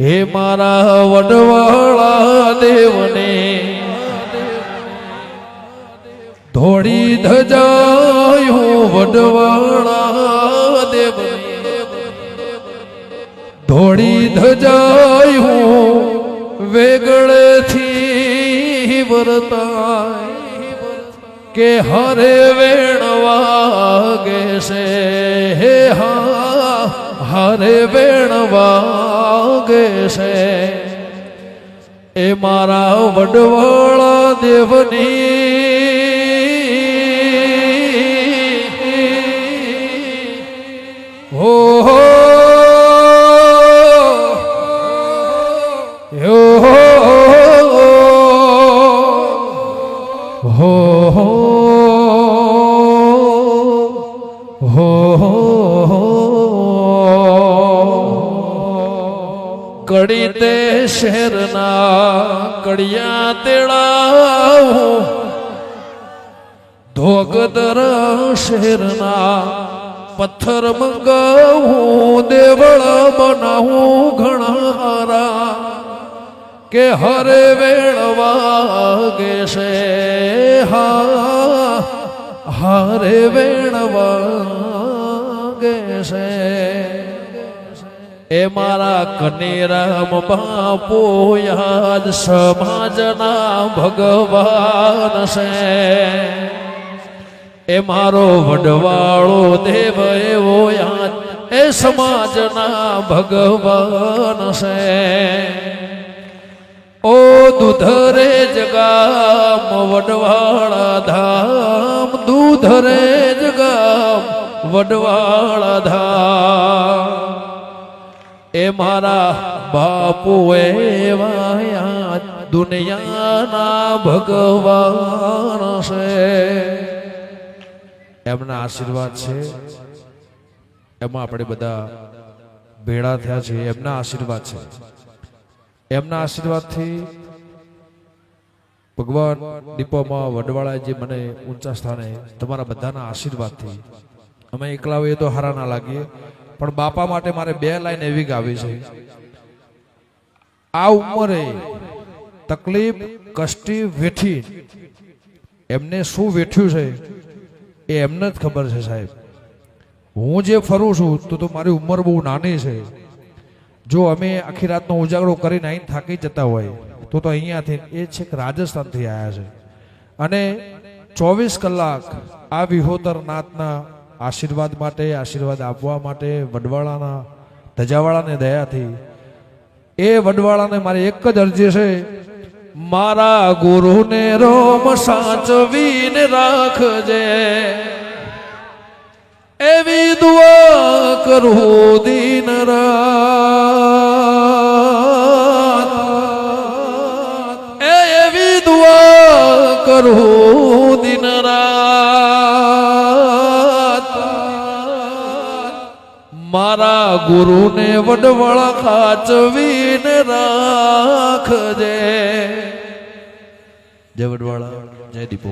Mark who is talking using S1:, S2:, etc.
S1: હે મારા વડવાળા દેવને, ધોળી ધજાયો વડવાળા દેવ ધોળી ધજાયું વેગળેથી વરતાય કે હરે વેણ વાગે છે. હે હા હરે વેણ વાગે છે એ મારા વડવાળા દેવની હો હો હો હો હો કડી તે શહેરના કડિયા તેડા ધોગદર શહેરના પથ્થર મંગાવું, દેવળ બનાવું ઘણા હારા કે હરે વેળ વાગે છે, હા, હરે વેળ વાગે છે. એ મારા કનેરામ બાપુ યાદ સમાજના ભગવાન છે. એ મારો વડવાળો દેવ એવો યાદ એ સમાજના ભગવાન છે. ઓ દૂધરે જગામ, વડવાળા ધામ, દૂધરે જગામ, વડવાળા ધામ. એ મારા બાપુ એવા યાદ દુનિયાના ભગવાન છે. એમના આશીર્વાદ છે. એમાં આપણે બધા ભેળા થયા છીએ. એમના આશીર્વાદ છે. એમના આશીર્વાદથી ભગવાન દીપોમાં વડવાળાએ જે મને ઊંચા સ્થાને તમારા બધાના આશીર્વાદથી અમે એકલા હોઈએ તો હારા ના લાગીએ. પણ બાપા માટે મારે બે લાઈન એવી ગાવી છે. આ ઉંમરે તકલીફ કષ્ટી વેઠી. એમને શું વેઠ્યું છે એ એમને જ ખબર છે સાહેબ. હું જે ફરું છું તો તો મારી ઉંમર બહુ નાની છે. જો અમે આખી રાતનો ઉજાગરો કરીને અહીં થાકી જતા હોય, તો તો અહીંયાથી એ છેક રાજસ્થાનથી આવ્યા છે. અને ચોવીસ કલાક આ વિહોતર નાથના આશીર્વાદ માટે, આશીર્વાદ આપવા માટે વડવાળાના, ધજાવાળાને દયાથી. એ વડવાળાને મારી એક જ અરજી છે, મારા ગુરુને રોમ સાચવીને રાખજે. એવી દુઆ કરું દિન રાત. એવી દુઆ કરું દિન રાત. મારા ગુરુને વડવળ ખાચવીને રાખજે. જય વડવાળા જય દીપો